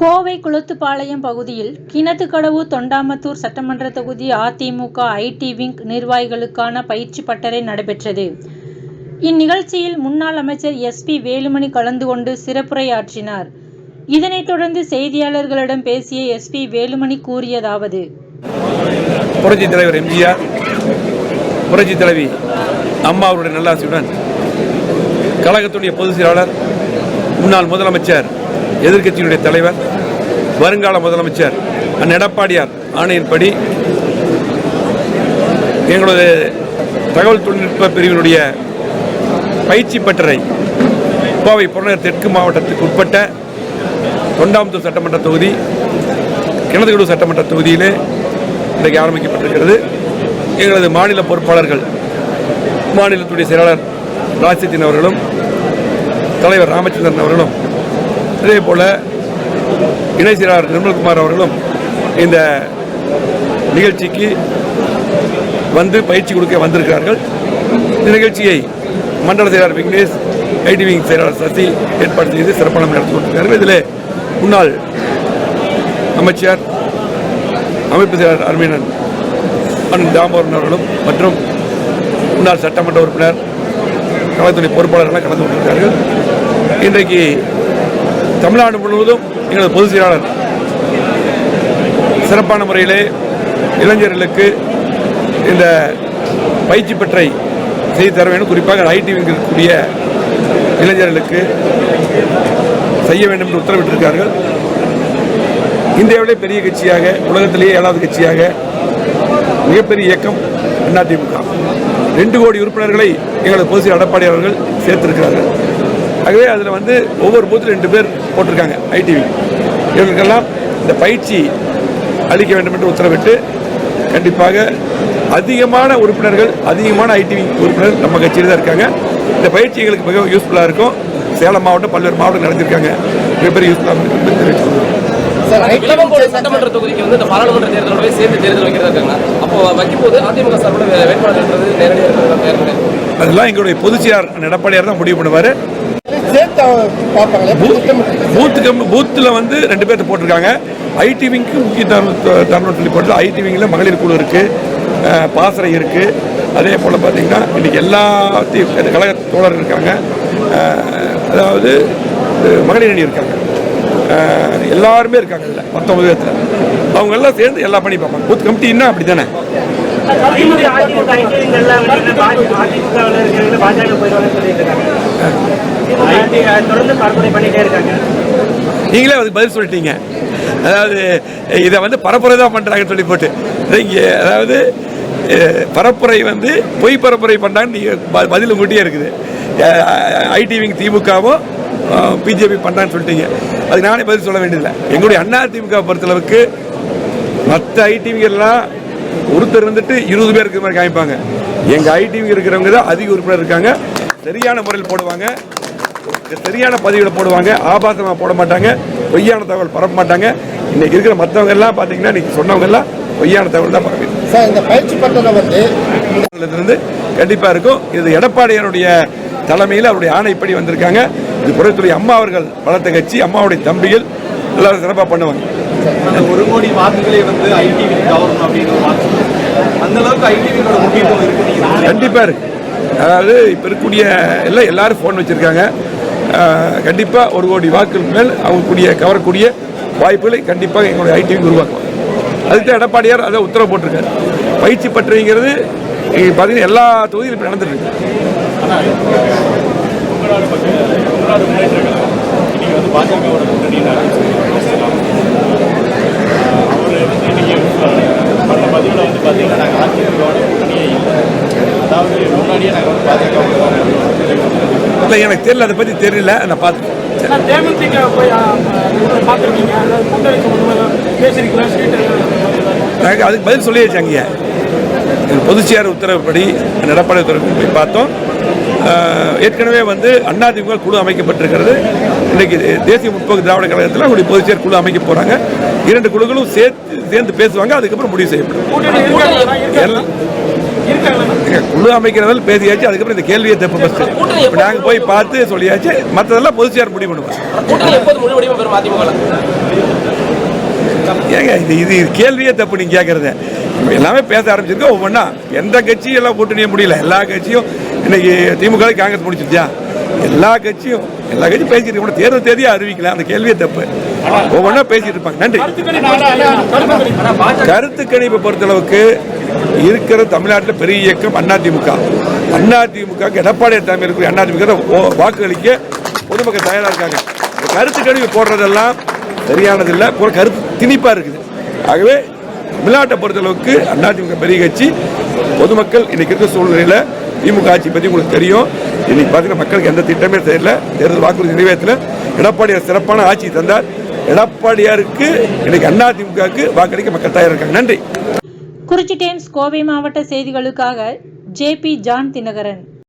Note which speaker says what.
Speaker 1: கோவை குளத்துப்பாளையம் பகுதியில் கிணத்துக்கடவு தொண்டாமத்தூர் சட்டமன்ற தொகுதி அதிமுக ஐடி விங் நிர்வாகிகளுக்கான பயிற்சி பட்டறை நடைபெற்றது. இந்நிகழ்ச்சியில் முன்னாள் அமைச்சர் எஸ் பி வேலுமணி கலந்து கொண்டு சிறப்புரையாற்றினார். இதனைத் தொடர்ந்து செய்தியாளர்களிடம் பேசிய எஸ் பி வேலுமணி கூறியதாவது.
Speaker 2: புரட்சி தலைவர் எம்ஜிஆர் புரட்சி தலைவி அம்மா அவருடைய நல்லாசியுடன் கழகத்துடைய பொதுச் செயலாளர் முன்னாள் முதலமைச்சர் எதிர்கட்சியினுடைய தலைவர் வருங்கால முதலமைச்சர் அண்ணன் எடப்பாடியார் ஆணையின்படி எங்களது தகவல் தொழில்நுட்ப பிரிவினுடைய பயிற்சி பட்டறை கோவை புறநகர் தெற்கு மாவட்டத்துக்கு உட்பட்ட தொண்டாமுத்தூர் சட்டமன்ற தொகுதி கிணத்துக்கடவு சட்டமன்ற தொகுதியிலே இன்றைக்கு ஆரம்பிக்கப்பட்டிருக்கிறது. எங்களது மாநில பொறுப்பாளர்கள் மாநிலத்துடைய செயலாளர் ராஜ்சத்தின் அவர்களும் தலைவர் ராமச்சந்திரன் அவர்களும் அதே போல இணை செயலாளர் நிர்மல்குமார் அவர்களும் இந்த நிகழ்ச்சிக்கு வந்து பயிற்சி கொடுக்க வந்திருக்கிறார்கள். இந்த நிகழ்ச்சியை மண்டல செயலாளர் விக்னேஷ் ஐடி விங் செயலாளர் சசி ஏற்பாடு செய்து சிறப்பான நடத்தி கொண்டிருக்கிறார்கள். இதில் முன்னாள் அமைச்சர் அமைப்பு செயலாளர் அருமையனன் அண்ணன் தாமோதரன் அவர்களும் மற்றும் முன்னாள் சட்டமன்ற உறுப்பினர் கழகத்துடைய பொறுப்பாளர்கள் கலந்து கொண்டிருக்கிறார்கள். இன்றைக்கு தமிழ்நாடு முழுவதும் எங்களது பொதுச் செயலாளர் சிறப்பான முறையிலே இளைஞர்களுக்கு இந்த பயிற்சி பெற்றை செய்து தர வேண்டும். குறிப்பாக ஐடி இருக்கக்கூடிய இளைஞர்களுக்கு செய்ய வேண்டும் என்று உத்தரவிட்டிருக்கார்கள் இந்தியாவிலே பெரிய கட்சியாக உலகத்திலேயே ஏழாவது கட்சியாக மிகப்பெரிய இயக்கம் அதிமுக ரெண்டு கோடி உறுப்பினர்களை எங்களது பொதுச் செயலர் எடப்பாடி அவர்கள் சேர்த்திருக்கிறார்கள். ஆகவே அதில் வந்து ஒவ்வொரு பூத்தில் ரெண்டு பேர் போட்டிருக்காங்க ஐடிவி. இவர்களுக்கெல்லாம் இந்த பயிற்சி அளிக்க வேண்டும் என்று உத்தரவிட்டு கண்டிப்பாக அதிகமான உறுப்பினர்கள் அதிகமான ஐடிவி உறுப்பினர்கள் நம்ம கட்சியில் தான் இருக்காங்க. இந்த பயிற்சி எங்களுக்கு மிகவும் யூஸ்ஃபுல்லாக இருக்கும். சேலம் மாவட்டம் பல்வேறு மாவட்டம் நடந்திருக்காங்க மிகப்பெரிய யூஸ்ஃபுல்லாக.
Speaker 3: இளவங்கோடு சட்டமன்ற தொகுதிக்கு வந்து இந்த பாராளுமன்ற தேர்தலோடவே சேர்த்து தேர்தல் வைக்கிறதா இருக்காங்க? அப்போ வைக்கும்போது அதிமுக சார்போட வேட்பாளர் என்றது நேரடியாக
Speaker 2: அதெல்லாம் எங்களுடைய பொதுச்சியார் எடப்பாடியார் தான் முடிவு பண்ணுவார்.
Speaker 4: பார்ப்பாங்களே
Speaker 2: பூத்து கம் பூத்தில் வந்து ரெண்டு பேர்த்த போட்டிருக்காங்க ஐடிவிங்க்கு முக்கிய தருணம் சொல்லி போட்டு ஐடிவிங்கில் மகளிர் குழு இருக்குது பாசறை இருக்குது அதே போல் பார்த்தீங்கன்னா இன்றைக்கி எல்லா தி- கழக தோழர்கள் இருக்காங்க அதாவது மகளிர் அணி இருக்காங்க எல்லாருமே இருக்காங்க இதில் பத்தொன்பது பேர்த்தில் அவங்க எல்லாம் சேர்ந்து எல்லா பணி பார்ப்பாங்க பூத் கமிட்டின்னா அப்படி தானே
Speaker 5: திமுக அதிமுக ஐடிங்கெல்லாம் வந்து அதிமுகவில் இருக்கிறவங்க பாஜக போயிடுவாங்கன்னு சொல்லிட்டு இருக்காங்க திமுக ஐடி தொடர்ந்து பரப்புரை பண்ணிட்டே இருக்காங்க.
Speaker 2: நீங்களே அதுக்கு பதில் சொல்லிட்டீங்க. அதாவது இதை வந்து பரப்புரை தான் பண்ணுறாங்கன்னு சொல்லி போட்டு. இங்கே அதாவது பரப்புரை வந்து பொய் பரப்புரை பண்ணுறாங்கன்னு நீங்கள் பதில் உங்கள்கிட்டயே இருக்குது. ஐடிவிங் திமுகவும் பிஜேபி பண்ணுறான்னு சொல்லிட்டீங்க. அதுக்கு நானே பதில் சொல்ல வேண்டியதில்லை. எங்களுடைய அண்ணா திமுக பொறுத்தளவுக்கு மற்ற ஐடிவிங்கெல்லாம் ஒருத்தர் இருந்துட்டு இருபது பேர் இருக்கிற மாதிரி காமிப்பாங்க. எங்கள் ஐடிவி இருக்கிறவங்க தான் அதிக உறுப்பினர் இருக்காங்க. சரியான முறையில் போடுவாங்க. சரியான பதிவில் போடுவாங்க. ஆபாசமாக போட மாட்டாங்க. பொய்யான தகவல் பரப்ப மாட்டாங்க. இன்னைக்கு இருக்கிற மற்றவங்க எல்லாம் பார்த்தீங்கன்னா இன்னைக்கு சொன்னவங்க எல்லாம் பொய்யான தகவல் தான் பரப்பி
Speaker 4: சார் இந்த பயிற்சி பட்டறை வந்து
Speaker 2: இருந்து கண்டிப்பாக இருக்கும். இது எடப்பாடியாருடைய தலைமையில் அவருடைய ஆணைப்படி வந்திருக்காங்க. இது புறத்துறை அம்மா அவர்கள் வளர்த்த கட்சி அம்மாவுடைய தம்பிகள் எல்லாரும் சிறப்பாக பண்ணுவாங்க.
Speaker 6: அந்த ஒரு கோடி வாக்குகளே வந்து ஐடிவி கவர்மெண்ட் அப்படின்னு அந்த அளவுக்கு ஐடிவியோட முக்கியத்துவம் இருக்கு
Speaker 2: கண்டிப்பாக இருக்கு. அதாவது இப்போ இருக்கக்கூடிய எல்லாம் எல்லாரும் ஃபோன் வச்சுருக்காங்க. கண்டிப்பாக ஒரு கோடி வாக்குக்கு மேல் அவங்கக்கூடிய கவரக்கூடிய வாய்ப்புகளை கண்டிப்பாக எங்களுடைய ஐடிவிக்கு உருவாக்குவாங்க அதுக்கு தான் எடப்பாடியார் அதை உத்தரவு போட்டிருக்காரு. பயிற்சி பற்றிங்கிறது பார்த்தீங்கன்னா எல்லா தொகுதியிலும் இப்போ நடந்துட்டு இருக்கு இல்லை எனக்கு தெரியல அதை பற்றி தெரியல. நான் பார்த்து அதுக்கு பதில் சொல்லியாச்சு அங்கேயே. பொதுச்சியார் உத்தரவுப்படி எடப்பாடி உத்தரவு போய் பார்த்தோம். ஏற்கனவே வந்து அதிமுக குழு அமைக்கப்பட்டிருக்கிறது. இன்றைக்கு தேசிய முற்போக்கு திராவிட கழகத்தில் அவருடைய பொதுச்சியார் குழு அமைக்க போகிறாங்க இரண்டு குழுக்களும் சேர்த்து சேர்ந்து பேசுவாங்க. அதுக்கப்புறம் முடிவு செய்யப்படும். குழு அமைக்கிறதில் பேசியாச்சு அதுக்கப்புறம் இந்த கேள்வியை தப்பு ஃபஸ்ட்டு இப்போ நாங்கள் போய் பார்த்து சொல்லியாச்சு மற்றதெல்லாம் பொதுச்சியார் முடிவு
Speaker 3: அதிமுக
Speaker 2: ஏங்க இது இது கேள்வியே தப்பு நீங்க கேட்கறது எல்லாமே பேச ஆரம்பிச்சிருக்கோம் ஒவ்வொன்றா எந்த கட்சியும் எல்லாம் கூட்டணிய முடியல. எல்லா கட்சியும் இன்னைக்கு திமுக காங்கிரஸ் முடிச்சிருச்சா? எல்லா கட்சியும் எல்லா கட்சியும் பேசிட்டு இருக்கோம். தேர்தல் தேதியை அறிவிக்கல. அந்த கேள்வியே தப்பு. ஒவ்வொன்றா பேசிட்டு இருப்பாங்க. நன்றி. கருத்து கணிப்பை பொறுத்தளவுக்கு இருக்கிற தமிழ்நாட்டில் பெரிய இயக்கம் அதிமுக அதிமுக எடப்பாடி தலைமை இருக்கிற அதிமுக வாக்களிக்க பொதுமக்கள் தயாராக இருக்காங்க. கருத்து கழிவு போடுறதெல்லாம் சரியானதில்லை பூரா கருத்து திணிப்பாக இருக்குது. ஆகவே தமிழ்நாட்டை பொறுத்தளவுக்கு அதிமுக பெரிய கட்சி பொதுமக்கள் இன்னைக்கு இருக்கிற சூழ்நிலையில் திமுக ஆட்சி பற்றி உங்களுக்கு தெரியும். இன்னைக்கு பார்த்தீங்கன்னா மக்களுக்கு எந்த திட்டமே தெரியல. தேர்தல் வாக்குறுதி நிறைவேற்றல. எடப்பாடியார் சிறப்பான ஆட்சி தந்தார். எடப்பாடியாருக்கு இன்னைக்கு அதிமுகவுக்கு வாக்களிக்க மக்கள் தயாராக இருக்காங்க. நன்றி.
Speaker 1: குறிச்சி டைம்ஸ் கோவை மாவட்ட செய்திகளுக்காக ஜேபி ஜான் தினகரன்